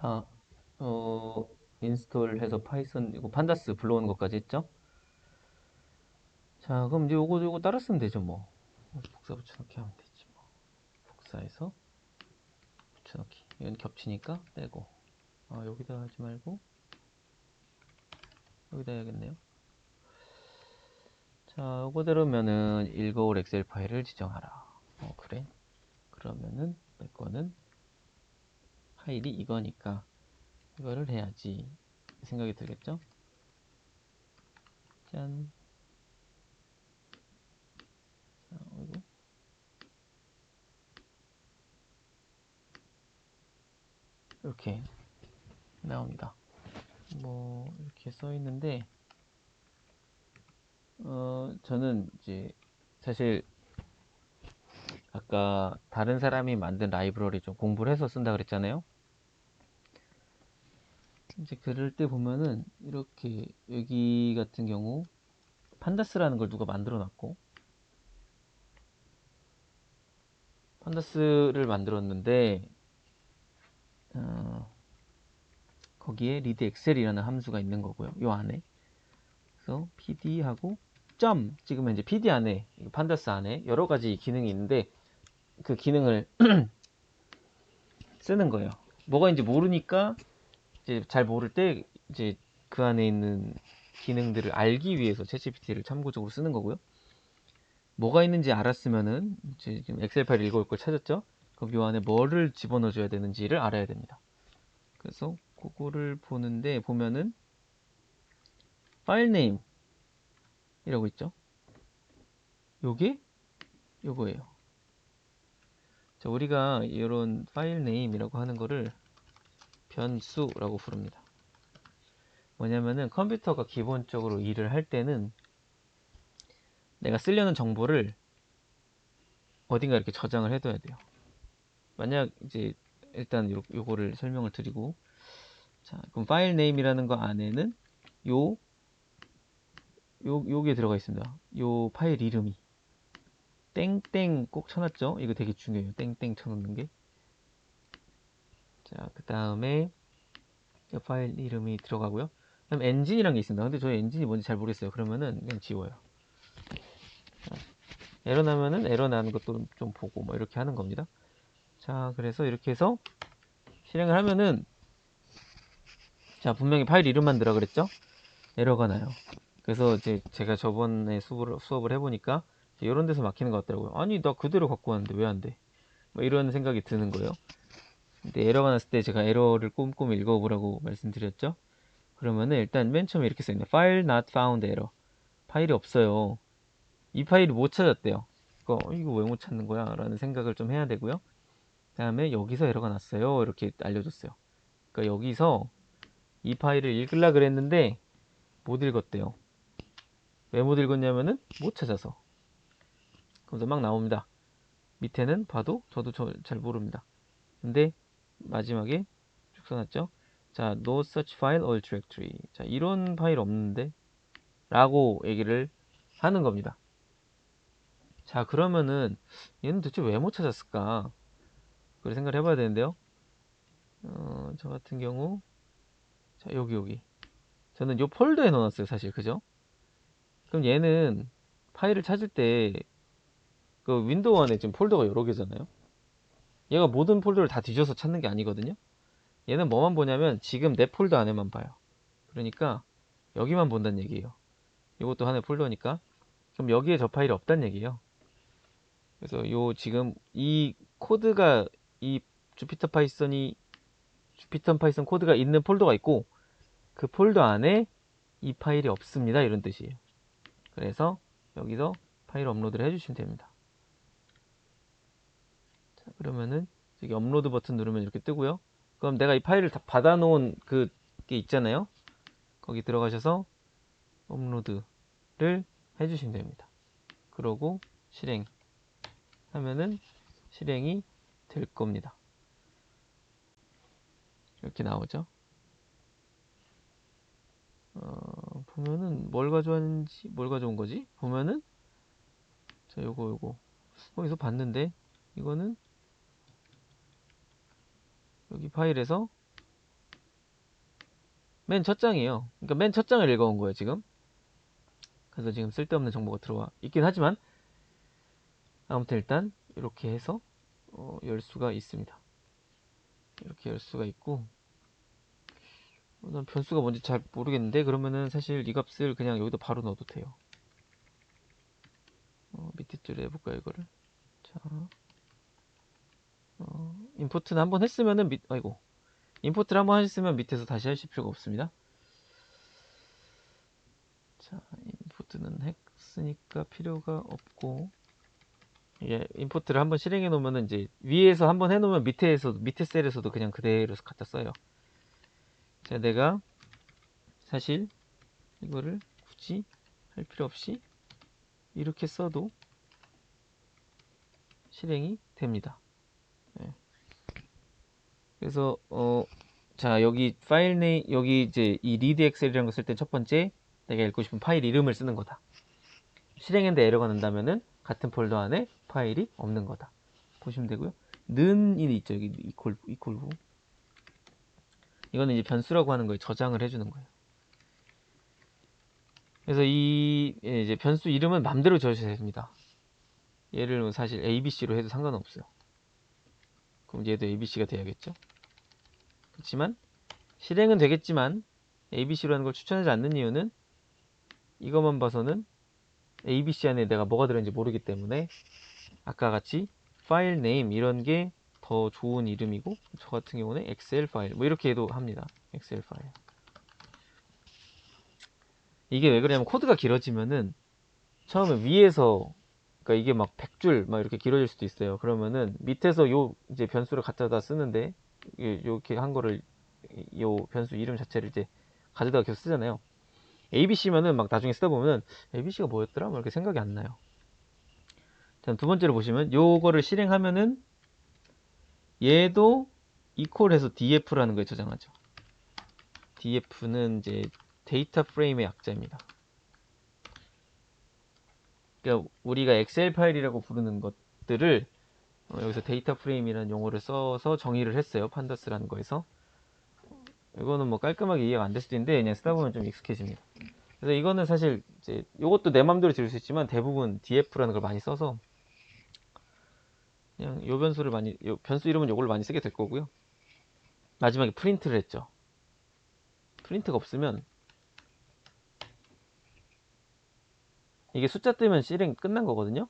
자, 어, 인스톨해서 파이썬 이거 판다스 불러오는 것까지 했죠? 자, 그럼 이제 요거 요거 따라 쓰면 되죠, 뭐. 복사 붙여넣기 하면 되지, 뭐. 복사해서 붙여넣기. 이건 겹치니까 떼고. 아, 여기다 하지 말고 여기다 해야겠네요. 자, 요거대로면은 읽어올 엑셀 파일을 지정하라. 어, 그래. 그러면은 내 거는 파일이 이거니까 이거를 해야지 생각이 들겠죠? 짠. 자, 어이구. 이렇게 나옵니다. 뭐 이렇게 써 있는데 어 저는 이제 사실 아까 다른 사람이 만든 라이브러리 좀 공부를 해서 쓴다 그랬잖아요. 이제 그럴 때 보면은 이렇게 여기 같은 경우 판다스라는 걸 누가 만들어 놨고 판다스를 만들었는데 어, 거기에 리드 엑셀이라는 함수가 있는 거고요. 요 안에 그래서 pd 하고 점 찍으면 이제 pd 안에 판다스 안에 여러 가지 기능이 있는데 그 기능을 쓰는 거예요. 뭐가인지 모르니까 이제 잘 모를 때 이제 그 안에 있는 기능들을 알기 위해서 챗GPT를 참고적으로 쓰는 거고요. 뭐가 있는지 알았으면은 이제 지금 엑셀 파일 읽어올 걸 찾았죠? 그럼 요 안에 뭐를 집어넣어 줘야 되는지를 알아야 됩니다. 그래서 그거를 보는데 보면은 파일 네임 이라고 있죠? 요게 요거예요. 자, 우리가 이런 파일 네임이라고 하는 거를 변수라고 부릅니다. 뭐냐면은 컴퓨터가 기본적으로 일을 할 때는 내가 쓰려는 정보를 어딘가 이렇게 저장을 해둬야 돼요. 만약 이제 일단 요, 요거를 설명을 드리고 자 그럼 파일 네임이라는 거 안에는 요 요, 요게 들어가 있습니다. 요 파일 이름이 땡땡 꼭 쳐놨죠? 이거 되게 중요해요. 땡땡 쳐놓는 게. 자, 그 다음에 파일 이름이 들어가고요. 그다음 엔진이란 게 있습니다. 근데 저 엔진이 뭔지 잘 모르겠어요. 그러면은 그냥 지워요. 자, 에러 나면은 에러 나는 것도 좀 보고 뭐 이렇게 하는 겁니다. 자, 그래서 이렇게 해서 실행을 하면은 자, 분명히 파일 이름만 들어 그랬죠? 에러가 나요. 그래서 이제 제가 저번에 수업을, 수업을 해보니까 이런 데서 막히는 것 같더라고요. 아니, 나 그대로 갖고 왔는데 왜 안 돼? 뭐 이런 생각이 드는 거예요. 근데 에러가 났을 때 제가 에러를 꼼꼼히 읽어보라고 말씀드렸죠. 그러면은 일단 맨 처음에 이렇게 써있네. file not found error. 파일이 없어요. 이 파일을 못 찾았대요. 이거, 이거 왜 못 찾는 거야? 라는 생각을 좀 해야 되고요. 그 다음에 여기서 에러가 났어요. 이렇게 알려줬어요. 그러니까 여기서 이 파일을 읽으려 그랬는데 못 읽었대요. 왜 못 읽었냐면은 못 찾아서. 그래서 막 나옵니다. 밑에는 봐도 저도 저, 잘 모릅니다. 근데 마지막에 쭉 써놨죠. 자, no such file or directory. 자, 이런 파일 없는데 라고 얘기를 하는 겁니다. 자, 그러면은 얘는 도대체 왜 못 찾았을까? 그걸 생각을 해봐야 되는데요. 어, 저 같은 경우 자, 여기 여기. 저는 요 폴더에 넣어놨어요, 사실. 그죠? 그럼 얘는 파일을 찾을 때 그 윈도우 안에 지금 폴더가 여러 개잖아요. 얘가 모든 폴더를 다 뒤져서 찾는 게 아니거든요. 얘는 뭐만 보냐면 지금 내 폴더 안에만 봐요. 그러니까 여기만 본다는 얘기예요. 이것도 하나의 폴더니까 그럼 여기에 저 파일이 없다는 얘기예요. 그래서 요 지금 이 코드가 이 주피터 파이썬이 주피터 파이썬 코드가 있는 폴더가 있고 그 폴더 안에 이 파일이 없습니다. 이런 뜻이에요. 그래서 여기서 파일 업로드를 해주시면 됩니다. 자, 그러면은 여기 업로드 버튼 누르면 이렇게 뜨고요. 그럼 내가 이 파일을 다 받아놓은 그게 있잖아요. 거기 들어가셔서 업로드를 해주시면 됩니다. 그러고 실행 하면은 실행이 될 겁니다. 이렇게 나오죠. 어, 보면은 뭘 가져왔는지 뭘 가져온 거지? 보면은 자 요거 요거 거기서 봤는데 이거는 파일에서 맨 첫 장이에요. 그러니까 맨 첫 장을 읽어온 거예요, 지금. 그래서 지금 쓸데없는 정보가 들어와 있긴 하지만 아무튼 일단 이렇게 해서 어, 열 수가 있습니다. 이렇게 열 수가 있고 어, 난 변수가 뭔지 잘 모르겠는데 그러면은 사실 이 값을 그냥 여기다 바로 넣어도 돼요. 어, 밑에 줄에 해볼까요 이거를? 자, 어, 임포트는 한번 했으면은 밑, 아이고, 임포트를 한번 하셨으면 밑에서 다시 하실 필요가 없습니다. 자, 임포트는 했으니까 필요가 없고, 예, 임포트를 한번 실행해 놓으면은 이제 위에서 한번 해 놓으면 밑에에서 밑에 셀에서도 그냥 그대로 갖다 써요. 자, 내가 사실 이거를 굳이 할 필요 없이 이렇게 써도 실행이 됩니다. 예. 그래서 어, 자 여기 파일 네임 여기 이제 이 read excel이라는 거 쓸 때 첫 번째 내가 읽고 싶은 파일 이름을 쓰는 거다. 실행했는데 에러가 난다면은 같은 폴더 안에 파일이 없는 거다. 보시면 되고요. 는이 있죠. 여기 이퀄 이퀄 후. 이거는 이제 변수라고 하는 거에 저장을 해주는 거예요. 그래서 이 예, 이제 변수 이름은 맘대로 적으셔야 됩니다. 얘를 뭐 사실 ABC로 해도 상관없어요. 그럼 얘도 ABC가 돼야겠죠? 그렇지만 실행은 되겠지만 ABC로 하는 걸 추천하지 않는 이유는 이것만 봐서는 ABC 안에 내가 뭐가 들어있는지 모르기 때문에 아까 같이 파일 네임 이런 게 더 좋은 이름이고 저 같은 경우는 엑셀 파일 뭐 이렇게 해도 합니다. 엑셀 파일 이게 왜 그러냐면 코드가 길어지면은 처음에 위에서 그러니까 이게 막 100줄 막 이렇게 길어질 수도 있어요. 그러면은 밑에서 요 이제 변수를 갖다다 쓰는데 이- 요렇게 한 거를 이- 요 변수 이름 자체를 이제 가져다가 계속 쓰잖아요. ABC면은 막 나중에 쓰다 보면은 ABC가 뭐였더라? 막 이렇게 생각이 안 나요. 자, 두 번째로 보시면 요거를 실행하면은 얘도 이퀄해서 df라는 거에 저장하죠. df는 이제 데이터 프레임의 약자입니다. 그러니까 우리가 엑셀 파일이라고 부르는 것들을 어, 여기서 데이터 프레임이라는 용어를 써서 정의를 했어요. 판다스라는 거에서. 이거는 뭐 깔끔하게 이해가 안 될 수도 있는데 그냥 쓰다 보면 좀 익숙해집니다. 그래서 이거는 사실 이제 이것도 내 맘대로 지을 수 있지만 대부분 df라는 걸 많이 써서 그냥 요 변수를 많이 요 변수 이름은 요걸 많이 쓰게 될 거고요. 마지막에 프린트를 했죠. 프린트가 없으면 이게 숫자 뜨면 실행 끝난 거거든요.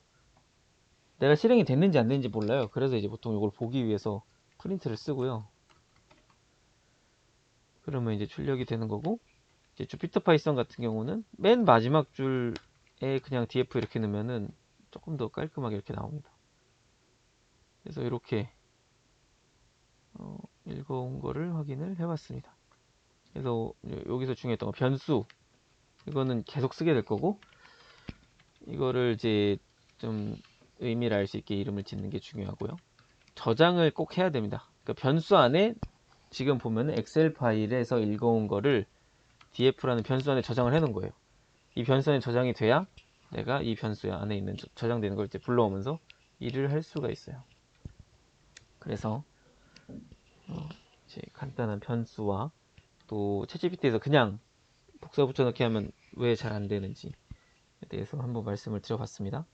내가 실행이 됐는지 안 됐는지 몰라요. 그래서 이제 보통 이걸 보기 위해서 프린트를 쓰고요. 그러면 이제 출력이 되는 거고 이제 주피터 파이썬 같은 경우는 맨 마지막 줄에 그냥 df 이렇게 넣으면은 조금 더 깔끔하게 이렇게 나옵니다. 그래서 이렇게 어, 읽어온 거를 확인을 해봤습니다. 그래서 여기서 중요했던 거 변수 이거는 계속 쓰게 될 거고 이거를 이제 좀 의미를 알 수 있게 이름을 짓는 게 중요하고요. 저장을 꼭 해야 됩니다. 그러니까 변수 안에 지금 보면은 엑셀 파일에서 읽어온 거를 df라는 변수 안에 저장을 해 놓은 거예요. 이 변수 안에 저장이 돼야 내가 이 변수 안에 있는 저, 저장되는 걸 이제 불러오면서 일을 할 수가 있어요. 그래서 어, 이제 간단한 변수와 또 채찌피티에서 그냥 복사 붙여넣기 하면 왜 잘 안 되는지에 대해서 한번 말씀을 드려봤습니다.